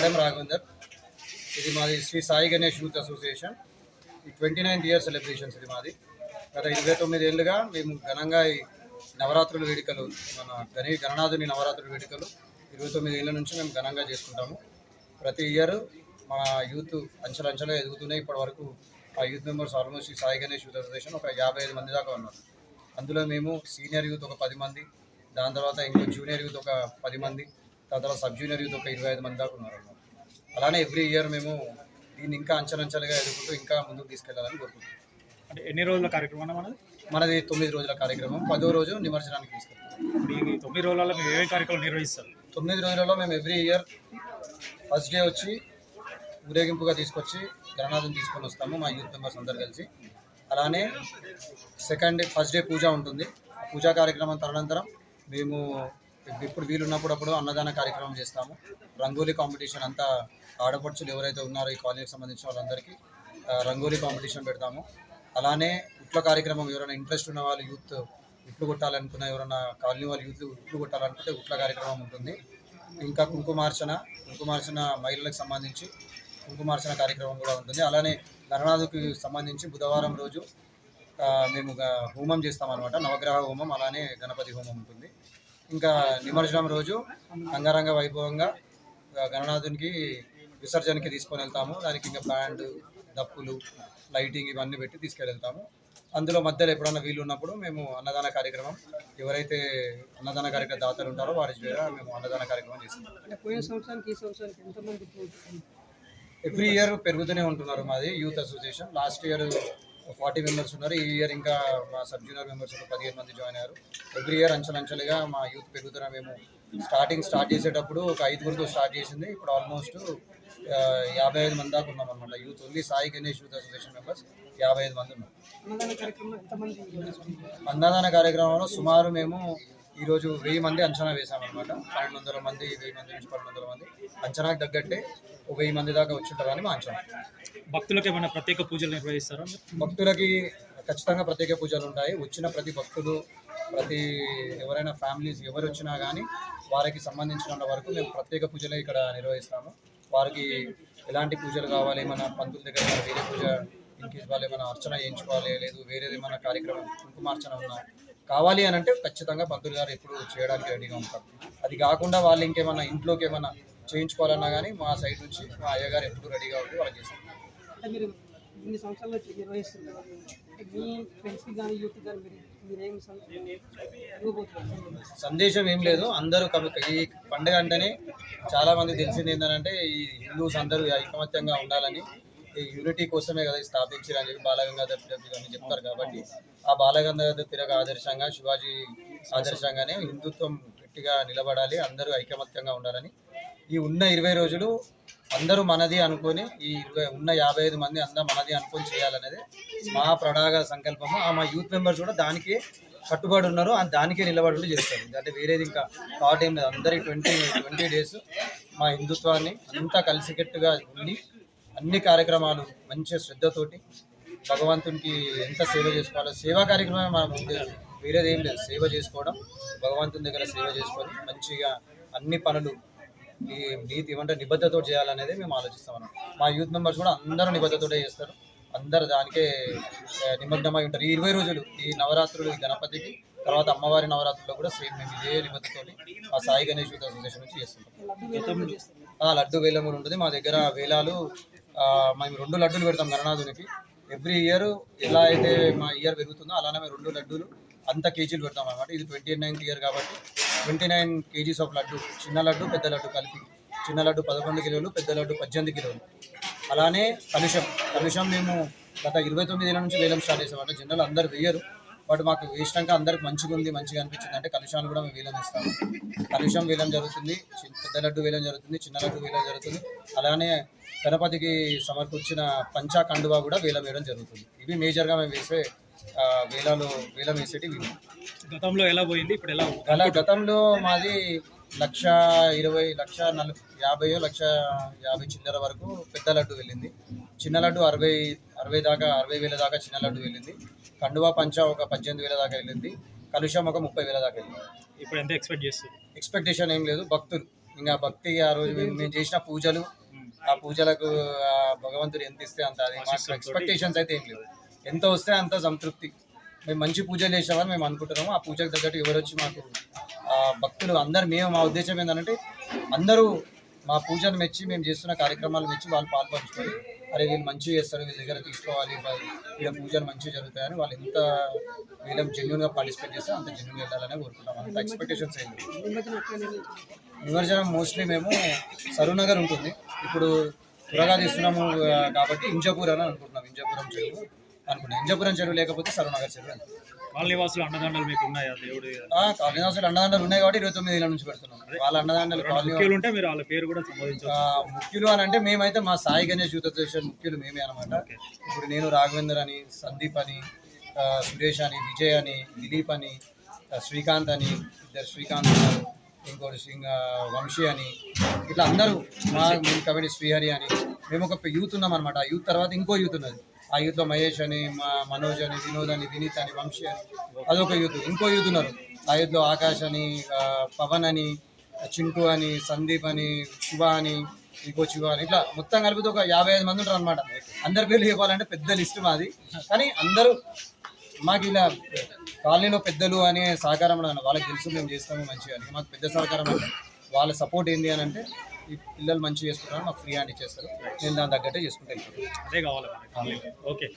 కడెం రాఘవేందర్. ఇది మాది Shri Sai Ganesh youth association. ఈ ట్వంటీ నైన్త్ ఇయర్ సెలబ్రేషన్స్ ఇది మాది. గత ఇరవై తొమ్మిది ఏళ్ళుగా మేము ఘనంగా ఈ నవరాత్రుల వేడుకలు మన గణే గణనాథుని నవరాత్రుల వేడుకలు ఇరవై తొమ్మిది ఏళ్ళ నుంచి మేము ఘనంగా చేసుకుంటాము. ప్రతి ఇయర్ మా యూత్ అంచెలంచెలుగా ఎదుగుతూనే ఇప్పటి వరకు ఆ యూత్ మెంబర్స్ ఆల్మోస్ట్ ఈ సాయి గణేష్ యూత్ అసోసియేషన్ ఒక యాభై ఐదు మంది దాకా ఉన్నారు. అందులో మేము సీనియర్ యూత్ ఒక పది మంది దాని తర్వాత ఇంకో జూనియర్ యూత్ ఒక పది మంది దాని తర్వాత సబ్ జూనియర్ యూత్ ఒక ఇరవై ఐదు మంది దాకా ఉన్నారు. అలానే ఎవ్రీ ఇయర్ మేము దీన్ని ఇంకా అంచెలంచెలుగా ఎదుగుతూ ఇంకా ముందుకు తీసుకెళ్ళాలని కోరుకుంటున్నాం. అంటే ఎన్ని రోజుల కార్యక్రమం మనది? మనది తొమ్మిది రోజుల కార్యక్రమం. పదో రోజు నిమజ్జనానికి తీసుకెళ్తాం. తొమ్మిది రోజులలో మీరు ఏమేమి కార్యక్రమాలు నిర్వహిస్తారు? తొమ్మిది రోజులలో మేము ఎవ్రీ ఇయర్ ఫస్ట్ డే వచ్చి ఊరేగింపుగా తీసుకొచ్చి గణనాథం తీసుకొని వస్తాము మా యూత్ మెంబర్స్ అందరు కలిసి. అలానే సెకండ్ డే ఫస్ట్ డే పూజ ఉంటుంది. పూజా కార్యక్రమం తదనంతరం మేము ఇప్పుడు వీలున్నప్పుడు అప్పుడు అన్నదాన కార్యక్రమం చేస్తాము. రంగోలీ కాంపిటీషన్ అంతా ఆడపడుచులు ఎవరైతే ఉన్నారో ఈ కాలనీకి సంబంధించిన వాళ్ళందరికీ రంగోలీ కాంపిటీషన్ పెడతాము. అలానే ఉట్ల కార్యక్రమం ఎవరైనా ఇంట్రెస్ట్ ఉన్న వాళ్ళు యూత్ ఉట్లు కొట్టాలనుకున్న ఎవరైనా కాలనీ వాళ్ళు యూత్ ఉట్లు కొట్టాలనుకుంటే ఉట్ల కార్యక్రమం ఉంటుంది. ఇంకా కుంకుమార్చన కుంకుమార్చన మహిళలకు సంబంధించి కుంకుమార్చన కార్యక్రమం కూడా ఉంటుంది. అలానే గణనాథుకి సంబంధించి బుధవారం రోజు మేము హోమం చేస్తామన్నమాట. నవగ్రహ హోమం అలానే గణపతి హోమం ఉంటుంది. ఇంకా నిమజ్జనం రోజు అంగరంగ వైభవంగా గణనాథునికి విసర్జనకి తీసుకొని వెళ్తాము. దానికి ఇంకా బ్యాండ్ దప్పులు లైటింగ్ ఇవన్నీ పెట్టి తీసుకెళ్తాము. అందులో మధ్యలో ఎప్పుడన్నా వీలు ఉన్నప్పుడు మేము అన్నదాన కార్యక్రమం ఎవరైతే అన్నదాన కార్యక్రమ దాతలు ఉంటారో వారి ద్వారా మేము అన్నదాన కార్యక్రమం చేస్తాం. ఎవ్రీ ఇయర్ పెరుగుతూనే ఉంటున్నారు మాది youth association. Last year forty members ఉన్నారు. ఈ ఇయర్ ఇంకా మా సబ్ జూనియర్ మెంబర్స్ ఒక పదిహేను మంది జాయిన్ అయ్యారు. ఎవ్రీ ఇయర్ అంచెలంచెలుగా మా యూత్ పెరుగుతున్న మేము స్టార్టింగ్ స్టార్ట్ చేసేటప్పుడు ఒక ఐదుగురితో స్టార్ట్ చేసింది. ఇప్పుడు ఆల్మోస్ట్ యాభై ఐదు మంది దాకా ఉన్నాం అనమాట youth only Sai Ganesh youth association members యాభై ఐదు మంది ఉన్నాం అన్నదాన కార్యక్రమంలో సుమారు మేము ఈరోజు వెయ్యి మంది అంచనా వేసామన్నమాట పన్నెండు వందల మంది వెయ్యి మంది నుంచి పన్నెండు వందల మంది. అంచనాకు తగ్గట్టే ఒక వెయ్యి మంది దాకా వచ్చుంటారని మా అంచనా. భక్తులకు ఏమైనా ప్రత్యేక పూజలు నిర్వహిస్తారా? భక్తులకి ఖచ్చితంగా ప్రత్యేక పూజలు ఉంటాయి. వచ్చిన ప్రతి భక్తులు ప్రతి ఎవరైనా ఫ్యామిలీస్ ఎవరు వచ్చినా కానీ వారికి సంబంధించిన వరకు మేము ప్రత్యేక పూజలు ఇక్కడ నిర్వహిస్తాము. వారికి ఎలాంటి పూజలు కావాలి? మన పంతుల దగ్గర వేరే పూజ ఇంకేస్ వాళ్ళు ఏమైనా అర్చన చేయించుకోవాలి లేదు వేరేది ఏమైనా కార్యక్రమం కుంకుమార్చన ఉన్నా కావాలి అని అంటే ఖచ్చితంగా పంతులు గారు ఎప్పుడు చేయడానికి రెడీగా ఉంటారు. అది కాకుండా వాళ్ళు ఇంకేమైనా ఇంట్లోకి ఏమైనా చేయించుకోవాలన్నా కానీ మా సైడ్ నుంచి మా అయ్యగారు ఎప్పుడు రెడీగా ఉండి వాళ్ళకి చేస్తారు. అంటే మీరు ఇన్ని సంవత్సరాలు నిర్వహిస్తున్నారు. మీ ఫ్రెండ్స్కి కానీ యూత్ కానీ మీరు సందేశం ఏం లేదు. అందరూ కమి- ఈ పండుగ అంటేనే చాలా మంది తెలిసింది ఏంటంటే ఈ హిందూస్ అందరూ ఐకమత్యంగా ఉండాలని ఈ యూనిటీ కోసమే కదా స్థాపించారు అని చెప్పి బాలగంగాధర్ తిలక్ చెప్తారు కాబట్టి ఆ బాలగంగాధర్ తిలక్ ఆదర్శంగా శివాజీ ఆదర్శంగానే హిందుత్వం గట్టిగా నిలబడాలి అందరూ ఐకమత్యంగా ఉండాలని. ఈ ఉన్న ఇరవై రోజులు అందరూ మనది అనుకొని ఈ ఇరవై ఉన్న యాభై ఐదు మంది అందరూ మనది అనుకొని చేయాలనేది మా ప్రడాగ సంకల్పము. ఆ మా యూత్ మెంబర్స్ కూడా దానికే కట్టుబడి ఉన్నారు. అది దానికే నిలబడి చేస్తారు. అంటే వేరేది ఇంకా థాట్ ఏం లేదు. అందరి ట్వంటీ ట్వంటీ డేస్ మా హిందుత్వాన్ని అంతా కలిసికట్టుగా ఉండి అన్ని కార్యక్రమాలు మంచి శ్రద్ధతోటి భగవంతునికి ఎంత సేవ చేసుకోవాలో సేవా కార్యక్రమమే మనం వేరేది ఏం లేదు. సేవ చేసుకోవడం భగవంతుని దగ్గర సేవ చేసుకొని మంచిగా అన్ని పనులు నీతి ఏమంటే నిబద్ధతో చేయాలనేది మేము ఆలోచిస్తాం అన్నమాట. మా యూత్ మెంబర్స్ కూడా అందరూ నిబద్ధతోటే చేస్తారు. అందరు దానికే నిమగ్నమై ఉంటారు. ఈ ఇరవై రోజులు ఈ నవరాత్రులు ఈ గణపతికి తర్వాత అమ్మవారి నవరాత్రుల్లో కూడా సేమ్ మేము ఇదే నిబద్ధతోటి మా సాయి గణేష్ యూత్ అసోసియేషన్ నుంచి చేస్తుంటాం. లడ్డు వేలం ఆ, లడ్డు ఉంటుంది. మా దగ్గర వేలాలు మేము రెండు లడ్డూలు పెడతాం గణనాథునికి. ఎవ్రీ ఇయర్ ఎలా అయితే మా ఇయర్ పెరుగుతుందో అలానే మేము రెండు లడ్డూలు అంత కేజీలు పెడతాం అనమాట ఇది ట్వంటీ నైన్త్ ఇయర్ కాబట్టి twenty nine kgs of laddu చిన్న లడ్డు పెద్ద లడ్డు కలిపి. చిన్న లడ్డు పదకొండు కిలోలు పెద్ద లడ్డు పద్దెనిమిది కిలోలు. అలానే కలుషం. కలుషం మేము గత ఇరవై తొమ్మిది నుంచి వేలం స్టార్ట్ చేసామంటే జనరల్ అందరు వేయరు. బట్ మాకు వేసినాక అందరికి మంచిగా ఉంది మంచిగా అనిపించింది అంటే కలుషాలు కూడా మేము వేలం ఇస్తాము కలుషం వేలం జరుగుతుంది పెద్ద లడ్డు వేలం జరుగుతుంది చిన్న లడ్డు వేలం జరుగుతుంది. అలానే గణపతికి సమర్పించిన పంచా కండువా కూడా వేలం వేయడం జరుగుతుంది. ఇవి మేజర్గా మేము వేసే వేలాలు వేలం వేసేటివి ఇవి. గతంలో ఎలా పోయింది? ఇప్పుడు ఎలా గల గతంలో మాది లక్ష ఇరవై లక్ష నలు యాభై లక్ష యాభై చిల్లర వరకు పెద్ద లడ్డు వెళ్ళింది. చిన్న లడ్డు అరవై అరవై దాకా అరవై వేల దాకా చిన్న లడ్డు వెళ్ళింది. కండువా పంచ ఒక పద్దెనిమిది వేల దాకా వెళ్ళింది. కలుషం ఒక ముప్పై వేల దాకా వెళ్ళింది. ఇప్పుడు ఎంత ఎక్స్పెక్ట్ చేస్తుంది ఎక్స్పెక్టేషన్ ఏం లేదు. భక్తులు. ఇంకా భక్తి ఆ రోజు మేము చేసిన పూజలు ఆ పూజలకు భగవంతుడు ఎంత ఇస్తే అంత అది. మాకు ఎక్స్పెక్టేషన్స్ అయితే ఏం లేవు. ఎంత వస్తే అంత సంతృప్తి. మేము మంచి పూజలు చేసేవాళ్ళు మేము అనుకుంటున్నాము. ఆ పూజకు తగ్గట్టు ఎవరు వచ్చి మాకు ఆ భక్తులు అందరు మేము మా ఉద్దేశం ఏంటంటే అందరూ మా పూజను మెచ్చి మేము చేస్తున్న కార్యక్రమాలు మెచ్చి వాళ్ళు పాల్పంచుకొని అరే వీళ్ళు మంచిగా చేస్తారు వీళ్ళ దగ్గర తీసుకోవాలి వీళ్ళ పూజలు మంచిగా జరుగుతాయని వాళ్ళు ఎంత వీళ్ళం జెన్యున్గా పార్టిసిపేట్ చేస్తే అంత జెన్యున్గా వెళ్ళాలని కోరుకుంటాం. అంత ఎక్స్పెక్టేషన్స్ ఏంటి నిమజ్జనం మోస్ట్లీ మేము సరూనగర్ ఉంటుంది. ఇప్పుడు త్వరగా తీస్తున్నాము కాబట్టి ఇంజపూర్ అని అనుకుంటున్నాం. ఇంజపురం చెరువు. అనుకుంటున్నాం ఇంజపురం చెరువు లేకపోతే సరూనగర్ చెరువు అనుకుంటున్నాం. వాళ్ళ నివాసులు అండదండలు మీకు ఉన్నాయా? దేవుడు కాలనీవాసులు అన్నదానాలు ఉన్నాయి కాబట్టి ఇరవై తొమ్మిది ఏళ్ళ నుంచి పెడుతున్నాం. వాళ్ళ కాలనీ ముఖ్యులు ఉంటే మీరు వాళ్ళ పేరు కూడా సంబోధించవచ్చు. ఆ, ముఖ్యులు అని అంటే మేమైతే మా సాయి గణేష్ యూత్ అసోసియేషన్ ముఖ్యులు మేమే అనమాట ఇప్పుడు నేను రాఘవేందర్ అని సందీప్ అని సురేష్ అని విజయ్ అని దిలీప్ అని శ్రీకాంత్ అని ఇద్దరు శ్రీకాంత్ ఉన్నారు. ఇంకోటి శ్రీ ఆ, వంశీ అని. ఇట్లా అందరూ మా కబడ్డీ శ్రీహరి అని. మేము ఒక యూత్ ఉన్నాం అనమాట యూత్ తర్వాత ఇంకో యూత్ ఉన్నది. ఆ యూత్లో మహేష్ అని మా మనోజ్ అని వినోద్ అని వినీత్ అని వంశీ అని అదొక యూత్. ఇంకో యూత్ ఉన్నారు. ఆ యూత్లో ఆకాష్ అని పవన్ అని చింటూ అని సందీప్ అని శివ అని ఇంకో శివ అని ఇట్లా మొత్తం కలిపితే ఒక యాభై ఐదు మంది ఉంటారు అనమాట అందరి పేర్లు చెప్పాలంటే పెద్ద లిస్ట్ మాది. కానీ అందరూ మాకు ఇలా కాలనీలో పెద్దలు అనే సహకారం వాళ్ళకి తెలుసు మేము చేస్తాము మంచిగా మాకు పెద్ద సహకారం వాళ్ళ సపోర్ట్ ఏంటి అని అంటే పిల్లలు మంచిగా చేసుకుంటారు నాకు ఫ్రీ హ్యాండ్ ఇచ్చేస్తారు. నేను దాని తగ్గట్టే చేసుకుంటే వెళ్ళిపోతాను అదే కావాలి ఓకే.